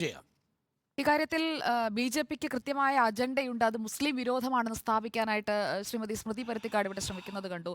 Jim ഇക്കാര്യത്തിൽ B J പിക്ക് കൃത്യമായ അജണ്ടയുണ്ട്. അത് മുസ്ലിം വിരോധമാണെന്ന് സ്ഥാപിക്കാനായിട്ട് ശ്രീമതി സ്മൃതി പരുത്തിക്കാട് ഇവിടെ ശ്രമിക്കുന്നത് കണ്ടു.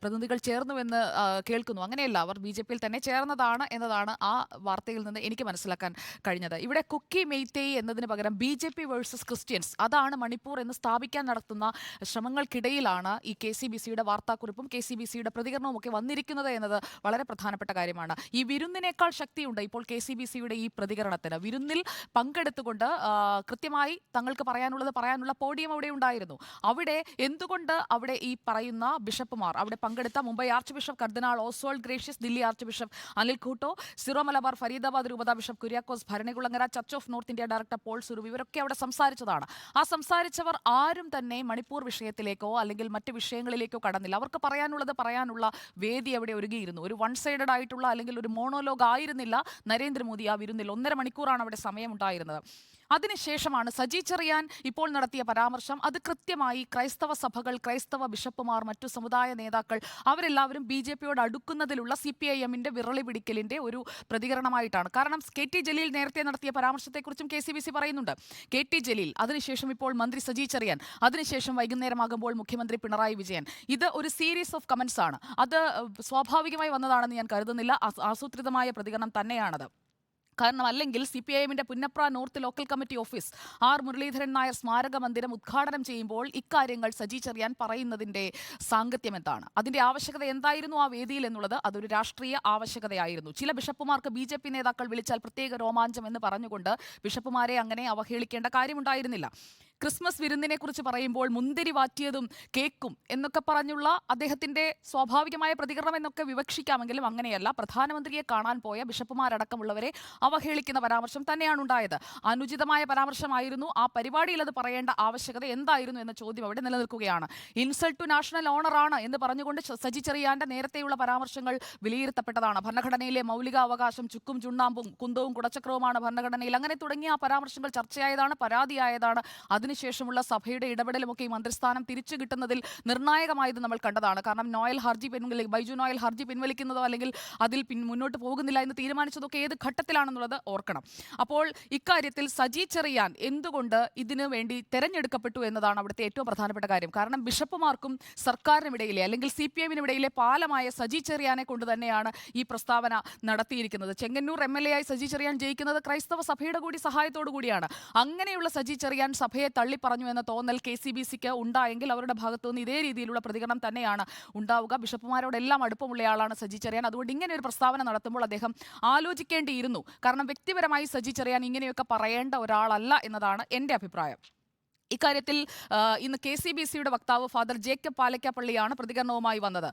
പ്രതിനിധികൾ ചേർന്നുവെന്ന് കേൾക്കുന്നു. അങ്ങനെയല്ല അവർ ബി ജെ പിയിൽ തന്നെ ചേർന്നതാണ് എന്നതാണ് ആ വാർത്തയിൽ നിന്ന് എനിക്ക് മനസ്സിലാക്കാൻ കഴിഞ്ഞത്. ഇവിടെ കുക്കി മെയ്തേയ് എന്നതിന് പകരം B J P versus Christians അതാണ് മണിപ്പൂർ എന്ന് സ്ഥാപിക്കാൻ നടത്തുന്ന ശ്രമങ്ങൾക്കിടയിലാണ് ഈ കെ സി ബി സിയുടെ വാർത്താക്കുറിപ്പും കെ സി ബി സിയുടെ പ്രതികരണവും ഒക്കെ വന്നിരിക്കുന്നത് എന്നത് വളരെ പ്രധാനപ്പെട്ട കാര്യമാണ്. ഈ വിരുന്നിനേക്കാൾ ശക്തിയുണ്ട് ഇപ്പോൾ കെ സി ബി സിയുടെ ഈ പ്രതികരണത്തിന്. വിരുന്നിൽ പങ്കെടുത്തുകൊണ്ട് ആ, കൃത്യമായി തങ്ങൾക്ക് പറയാനുള്ളത് പറയാനുള്ള പോഡിയം അവിടെ ഉണ്ടായിരുന്നു. അവിടെ എന്തുകൊണ്ട് അവിടെ ഈ പറയുന്ന ബിഷപ്പുമാർ അവിടെ പങ്കെടുത്ത മുംബൈ ആർച്ച് ബിഷപ്പ് കർദിനാൾ ഓസോൾ ഗ്രേഷ്യസ് ദില്ലി ആർച്ച് ബിഷപ്പ് അനിൽ ഖൂട്ടോ സിറോ മലബാർ ഫരീദാബാദ് രൂപത bishop Kuriakose Bharanikulangara church of north India director Paul Suru ഇവരൊക്കെ അവിടെ സംസാരിച്ചതാണ്. ആ സംസാരിച്ചവർ ആരും തന്നെ മണിപ്പൂർ വിഷയത്തിലേക്കോ അല്ലെങ്കിൽ മറ്റ് വിഷയങ്ങളിലേക്കോ കടന്നില്ല. അവർക്ക് പറയാനുള്ളത് പറയാനുള്ള വേദി അവിടെ ഒരുങ്ങിയിരുന്നു. ഒരു വൺ സൈഡഡ് ആയിട്ടുള്ള അല്ലെങ്കിൽ ഒരു മോണോലോഗ് ആയിരുന്നില്ല നരേന്ദ്രമോദി ആ വിരുന്നിൽ. ഒന്നര മണിക്കൂറാണ് അവിടെ സമയമുണ്ടായിരുന്നത്. അതിനുശേഷമാണ് സജി ചെറിയാൻ ഇപ്പോൾ നടത്തിയ പരാമർശം. അത് കൃത്യമായി ക്രൈസ്തവ സഭകൾ ക്രൈസ്തവ ബിഷപ്പുമാർ മറ്റു സമുദായ നേതാക്കൾ അവരെല്ലാവരും ബി ജെ പിയോട് അടുക്കുന്നതിലുള്ള സി പി ഐ എമ്മിന്റെ വിറളി പിടിക്കലിന്റെ ഒരു പ്രതികരണമായിട്ടാണ്. കാരണം കെ ടി ജലീൽ നേരത്തെ നടത്തിയ പരാമർശത്തെക്കുറിച്ചും കെ സി ബി സി പറയുന്നുണ്ട്. കെ ടി ജലീൽ അതിനുശേഷം ഇപ്പോൾ മന്ത്രി സജി ചെറിയാൻ അതിനുശേഷം വൈകുന്നേരമാകുമ്പോൾ മുഖ്യമന്ത്രി പിണറായി വിജയൻ. ഇത് ഒരു സീരീസ് ഓഫ് കമന്റ്സ് ആണ് അത് സ്വാഭാവികമായി വന്നതാണെന്ന് ഞാൻ കരുതുന്നില്ല. ആസൂത്രിതമായ പ്രതികരണം തന്നെയാണത്. കാരണം അല്ലെങ്കിൽ സി പി ഐ എമ്മിന്റെ Punnapra north local committee office R Muraleedharan Nair സ്മാരക മന്ദിരം ഉദ്ഘാടനം ചെയ്യുമ്പോൾ ഇക്കാര്യങ്ങൾ സജി ചെറിയാൻ പറയുന്നതിന്റെ സാങ്കത്യം എന്താണ്? അതിന്റെ ആവശ്യകത എന്തായിരുന്നു ആ വേദിയിൽ എന്നുള്ളത് അതൊരു രാഷ്ട്രീയ ആവശ്യകതയായിരുന്നു. ചില ബിഷപ്പുമാർക്ക് ബി ജെ പി നേതാക്കൾ വിളിച്ചാൽ പ്രത്യേക രോമാഞ്ചം എന്ന് പറഞ്ഞുകൊണ്ട് ബിഷപ്പുമാരെ അങ്ങനെ അവഹേളിക്കേണ്ട കാര്യമുണ്ടായിരുന്നില്ല. ക്രിസ്മസ് വിരുന്നിനെ കുറിച്ച് പറയുമ്പോൾ മുന്തിരി വാറ്റിയതും കേക്കും എന്നൊക്കെ പറഞ്ഞുള്ള അദ്ദേഹത്തിന്റെ സ്വാഭാവികമായ പ്രതികരണം എന്നൊക്കെ വിവക്ഷിക്കാമെങ്കിലും അങ്ങനെയല്ല. പ്രധാനമന്ത്രിയെ കാണാൻ പോയ ബിഷപ്പുമാരടക്കമുള്ളവരെ അവഹേളിക്കുന്ന പരാമർശം തന്നെയാണ് ഉണ്ടായത്. അനുചിതമായ പരാമർശമായിരുന്നു. ആ പരിപാടിയിൽ അത് പറയേണ്ട ആവശ്യകത എന്തായിരുന്നു എന്ന ചോദ്യം അവിടെ നിലനിൽക്കുകയാണ്. ഇൻസൾട്ട് ടു നാഷണൽ ഓണറാണ് എന്ന് പറഞ്ഞുകൊണ്ട് സജി ചെറിയാന്റെ നേരത്തെയുള്ള പരാമർശങ്ങൾ വിലയിരുത്തപ്പെട്ടതാണ്. ഭരണഘടനയിലെ മൗലികാവകാശം ചുക്കും ചുണ്ണാമ്പും കുന്തവും കുടച്ചക്രവുമാണ് ഭരണഘടനയിൽ. അങ്ങനെ തുടങ്ങിയ ആ പരാമർശങ്ങൾ ചർച്ചയായതാണ് പരാതിയായതാണ്. അതിനുശേഷമുള്ള സഭയുടെ ഇടപെടലുമൊക്കെ ഈ മന്ത്രിസ്ഥാനം തിരിച്ചു കിട്ടുന്നതിൽ നിർണായകമായത് നമ്മൾ കണ്ടതാണ്. കാരണം നോയൽ ഹർജി പിൻവലി ബൈജു നോയൽ ഹർജി പിൻവലിക്കുന്നതോ അല്ലെങ്കിൽ അതിൽ പിൻ മുന്നോട്ട് പോകുന്നില്ല എന്ന് തീരുമാനിച്ചതൊക്കെ ഏത് ഘട്ടത്തിലാണെന്നുള്ളത് ഓർക്കണം. അപ്പോൾ ഇക്കാര്യത്തിൽ സജി ചെറിയാൻ എന്തുകൊണ്ട് ഇതിനു വേണ്ടി തെരഞ്ഞെടുക്കപ്പെട്ടു എന്നതാണ് അവിടുത്തെ ഏറ്റവും പ്രധാനപ്പെട്ട കാര്യം. കാരണം ബിഷപ്പുമാർക്കും സർക്കാരിനുമിടയിലെ അല്ലെങ്കിൽ സി പി എമ്മിനിടയിലെ പാലമായ സജി ചെറിയാനെ കൊണ്ട് തന്നെയാണ് ഈ പ്രസ്താവന നടത്തിയിരിക്കുന്നത്. ചെങ്ങന്നൂർ എം എൽ എ ആയി സജി ചെറിയാൻ ജയിക്കുന്നത് ക്രൈസ്തവ സഭയുടെ കൂടി സഹായത്തോടു കൂടിയാണ്. അങ്ങനെയുള്ള സജി ചെറിയാൻ സഭയെ തള്ളിപ്പറഞ്ഞു എന്ന തോന്നൽ കെ സി ബി സിക്ക് ഉണ്ടായെങ്കിൽ അവരുടെ ഭാഗത്തു നിന്ന് ഇതേ രീതിയിലുള്ള പ്രതികരണം തന്നെയാണ് ഉണ്ടാവുക. ബിഷപ്പുമാരോടെല്ലാം അടുപ്പമുള്ളയാളാണ് സജി ചെറിയാൻ. അതുകൊണ്ട് ഇങ്ങനെ ഒരു പ്രസ്താവന നടത്തുമ്പോൾ അദ്ദേഹം ആലോചിക്കേണ്ടിയിരുന്നു. കാരണം വ്യക്തിപരമായി സജി ചെറിയാൻ ഇങ്ങനെയൊക്കെ പറയേണ്ട ഒരാളല്ല എന്നതാണ് എന്റെ അഭിപ്രായം. ഇക്കാര്യത്തിൽ ഇന്ന് കെ സി ബി സിയുടെ വക്താവ് ഫാദർ ജേക്കബ് പാലക്കാപ്പള്ളിയാണ് പ്രതികരണവുമായി വന്നത്.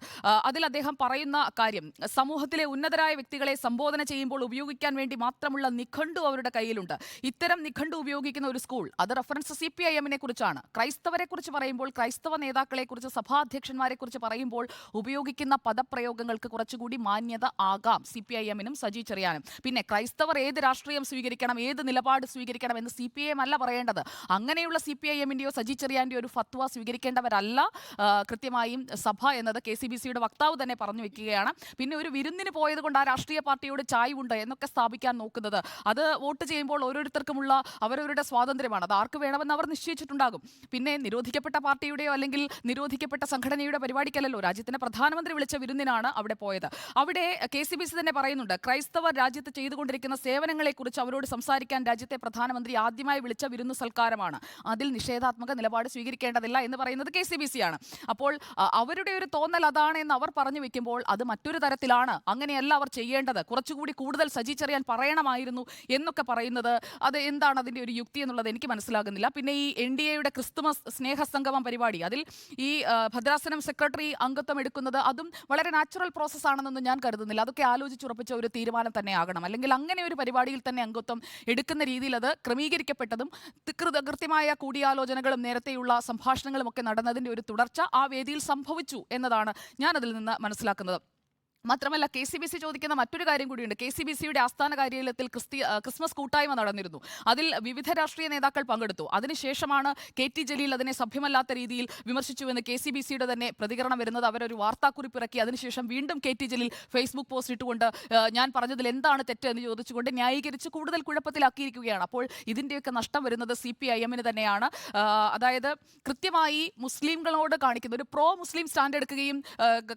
അതിൽ അദ്ദേഹം പറയുന്ന കാര്യം സമൂഹത്തിലെ ഉന്നതരായ വ്യക്തികളെ സംബോധന ചെയ്യുമ്പോൾ ഉപയോഗിക്കാൻ വേണ്ടി മാത്രമുള്ള നിഘണ്ടു അവരുടെ കയ്യിലുണ്ട്. ഇത്തരം നിഘണ്ടു ഉപയോഗിക്കുന്ന ഒരു സ്കൂൾ അത് റെഫറൻസ് സി പി ഐ എമ്മിനെ കുറിച്ചാണ്. ക്രൈസ്തവരെ കുറിച്ച് പറയുമ്പോൾ ക്രൈസ്തവ നേതാക്കളെ കുറിച്ച് സഭാധ്യക്ഷന്മാരെ കുറിച്ച് പറയുമ്പോൾ ഉപയോഗിക്കുന്ന പദപ്രയോഗങ്ങൾക്ക് കുറച്ചുകൂടി മാന്യത ആകാം സി പി ഐ എമ്മിനും സജി ചെറിയാനും. പിന്നെ ക്രൈസ്തവർ ഏത് രാഷ്ട്രീയം സ്വീകരിക്കണം ഏത് നിലപാട് സ്വീകരിക്കണം എന്ന് സി പി ഐ എം അല്ല പറയേണ്ടത്. അങ്ങനെയുള്ള സി പി ഐ എമ്മിന്റെയോ സജി ചെറിയാന്റെയോ ഒരു ഫത്വ സ്വീകരിക്കേണ്ടവരല്ല. കൃത്യമായും സഭ എന്നത് കെ സി ബി സിയുടെ വക്താവ് തന്നെ പറഞ്ഞു വെക്കുകയാണ്. പിന്നെ ഒരു വിരുന്നിന് പോയത് കൊണ്ട് ആ രാഷ്ട്രീയ പാർട്ടിയോട് ചായ്വുണ്ട് എന്നൊക്കെ സ്ഥാപിക്കാൻ നോക്കുന്നത്. അത് വോട്ട് ചെയ്യുമ്പോൾ ഓരോരുത്തർക്കുമുള്ള അവരവരുടെ സ്വാതന്ത്ര്യമാണ്. അത് ആർക്ക് വേണമെന്ന് അവർ നിശ്ചയിച്ചിട്ടുണ്ടാകും. പിന്നെ നിരോധിക്കപ്പെട്ട പാർട്ടിയുടെയോ അല്ലെങ്കിൽ നിരോധിക്കപ്പെട്ട സംഘടനയുടെ പരിപാടിക്കല്ലല്ലോ. രാജ്യത്തിന്റെ പ്രധാനമന്ത്രി വിളിച്ച വിരുന്നിനാണ് അവിടെ പോയത്. അവിടെ കെ സി ബി സി തന്നെ പറയുന്നുണ്ട് ക്രൈസ്തവർ രാജ്യത്ത് ചെയ്തുകൊണ്ടിരിക്കുന്ന സേവനങ്ങളെക്കുറിച്ച് അവരോട് സംസാരിക്കാൻ രാജ്യത്തെ പ്രധാനമന്ത്രി ആദ്യമായി വിളിച്ച വിരുന്നു സൽക്കാരമാണ്. അതിൽ നിഷേധാത്മക നിലപാട് സ്വീകരിക്കേണ്ടതില്ല എന്ന് പറയുന്നത് കെ സി ബി സി ആണ്. അപ്പോൾ അവരുടെ ഒരു തോന്നൽ അതാണ് എന്ന് അവർ പറഞ്ഞു വെക്കുമ്പോൾ അത് മറ്റൊരു തരത്തിലാണ്. അങ്ങനെയല്ല അവർ ചെയ്യേണ്ടത്. കുറച്ചുകൂടി കൂടുതൽ സജിച്ചറിയാൻ പറയണമായിരുന്നു എന്നൊക്കെ പറയുന്നത്. അത് എന്താണ് അതിന്റെ ഒരു യുക്തി എന്നുള്ളത് എനിക്ക് മനസ്സിലാകുന്നില്ല. പിന്നെ ഈ എൻ ഡി എയുടെ ക്രിസ്തുമസ് സ്നേഹസംഗമം പരിപാടി അതിൽ ഈ ഭദ്രാസനം സെക്രട്ടറി അംഗത്വം എടുക്കുന്നത് അതും വളരെ നാച്ചുറൽ പ്രോസസ് ആണെന്നൊന്നും ഞാൻ കരുതുന്നില്ല. അതൊക്കെ ആലോചിച്ചുറപ്പിച്ച ഒരു തീരുമാനം തന്നെ ആകണം. അല്ലെങ്കിൽ അങ്ങനെ ഒരു പരിപാടിയിൽ തന്നെ അംഗത്വം എടുക്കുന്ന രീതിയിൽ അത് ക്രമീകരിക്കപ്പെട്ടതും കൃത്യമായ കൃത- കൃത്യമായ കൂടിയാലോചനകളും നേരത്തെയുള്ള സംഭാഷണങ്ങളും ഒക്കെ നടന്നതിന്റെ ഒരു തുടർച്ച ആ വേദിയിൽ സംഭവിച്ചു എന്നതാണ് അതിൽ നിന്ന് മനസ്സിലാക്കുന്നത്. മാത്രമല്ല കെ സി ബി സി ചോദിക്കുന്ന മറ്റൊരു കാര്യം കൂടിയുണ്ട്. കെ സി ബി സിയുടെ ആസ്ഥാന കാര്യാലയത്തിൽ ക്രിസ്തി ക്രിസ്മസ് കൂട്ടായ്മ നടന്നിരുന്നു. അതിൽ വിവിധ രാഷ്ട്രീയ നേതാക്കൾ പങ്കെടുത്തു. അതിനുശേഷമാണ് കെ ടി ജലീൽ അതിനെ സഭ്യമല്ലാത്ത രീതിയിൽ വിമർശിച്ചുവെന്ന് കെ സി ബി സിയുടെ തന്നെ പ്രതികരണം വരുന്നത് അവരൊരു വാർത്താക്കുറിപ്പ് ഇറക്കി. അതിനുശേഷം വീണ്ടും K T Jaleel Facebook post ഇട്ടുകൊണ്ട് ഞാൻ പറഞ്ഞതിൽ എന്താണ് തെറ്റ് എന്ന് ചോദിച്ചുകൊണ്ട് ന്യായീകരിച്ച് കൂടുതൽ കുഴപ്പത്തിലാക്കിയിരിക്കുകയാണ്. അപ്പോൾ ഇതിന്റെയൊക്കെ നഷ്ടം വരുന്നത് സി പി ഐ എമ്മിന് തന്നെയാണ്. അതായത് കൃത്യമായി മുസ്ലിംകളോട് കാണിക്കുന്ന ഒരു പ്രോ മുസ്ലിം സ്റ്റാൻഡ് എടുക്കുകയും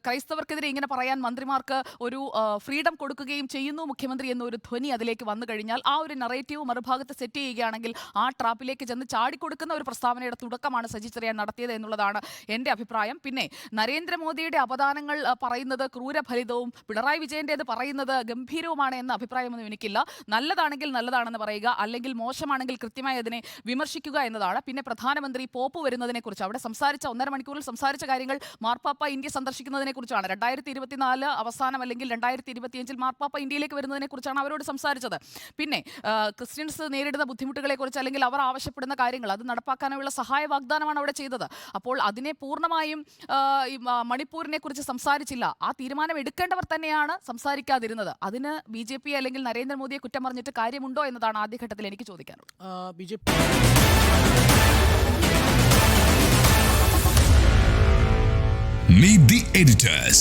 ക്രൈസ്തവർക്കെതിരെ ഇങ്ങനെ പറയാൻ മന്ത്രിമാർക്ക് ഒരു ഫ്രീഡം കൊടുക്കുകയും ചെയ്യുന്നു. മുഖ്യമന്ത്രി എന്നൊരു ധ്വനി അതിലേക്ക് വന്നു കഴിഞ്ഞാൽ ആ ഒരു നറേറ്റീവ് മറുഭാഗത്ത് സെറ്റ് ചെയ്യുകയാണെങ്കിൽ ആ ട്രാപ്പിലേക്ക് ചെന്ന് ചാടിക്കൊടുക്കുന്ന ഒരു പ്രസ്താവനയുടെ തുടക്കമാണ് സജി ചെറിയാൻ നടത്തിയത് എന്നുള്ളതാണ് എന്റെ അഭിപ്രായം. പിന്നെ നരേന്ദ്രമോദിയുടെ അപദാനങ്ങൾ ആ, പറയുന്നത് ക്രൂരഫലിതവും പിണറായി വിജയന്റേത് പറയുന്നത് ഗംഭീരവുമാണ് എന്ന അഭിപ്രായമൊന്നും എനിക്കില്ല. നല്ലതാണെങ്കിൽ നല്ലതാണെന്ന് പറയുക അല്ലെങ്കിൽ മോശമാണെങ്കിൽ കൃത്യമായി അതിനെ വിമർശിക്കുക എന്നതാണ്. പിന്നെ പ്രധാനമന്ത്രി പോപ്പ് വരുന്നതിനെക്കുറിച്ച് അവിടെ സംസാരിച്ച ഒന്നര മണിക്കൂറിൽ സംസാരിച്ച കാര്യങ്ങൾ മാർപ്പാപ്പ ഇന്ത്യ സന്ദർശിക്കുന്നതിനെക്കുറിച്ചാണ്. രണ്ടായിരത്തി ഇരുപത്തിനാല് അവസാനം അല്ലെങ്കിൽ രണ്ടായിരത്തി ഇരുപത്തിയഞ്ചിൽ മാർപ്പാപ്പ ഇന്ത്യയിലേക്ക് വരുന്നതിനെ കുറിച്ചാണ് അവരോട് സംസാരിച്ചത്. പിന്നെ ക്രിസ്ത്യൻസ് നേരിടുന്ന ബുദ്ധിമുട്ടുകളെക്കുറിച്ച് അല്ലെങ്കിൽ അവർ ആവശ്യപ്പെടുന്ന കാര്യങ്ങൾ അത് നടപ്പാക്കാനുള്ള സഹായ വാഗ്ദാനമാണ് അവിടെ ചെയ്തത്. അപ്പോൾ അതിനെ പൂർണമായും മണിപ്പൂരിനെ കുറിച്ച് സംസാരിച്ചില്ല. ആ തീരുമാനം എടുക്കേണ്ടവർ തന്നെയാണ് സംസാരിക്കാതിരുന്നത്. അതിന് ബി ജെ പി അല്ലെങ്കിൽ നരേന്ദ്രമോദിയെ കുറ്റം പറഞ്ഞിട്ട് കാര്യമുണ്ടോ എന്നതാണ് ആദ്യഘട്ടത്തിൽ എനിക്ക് ചോദിക്കാനുള്ളത്. B J P Meet the editors.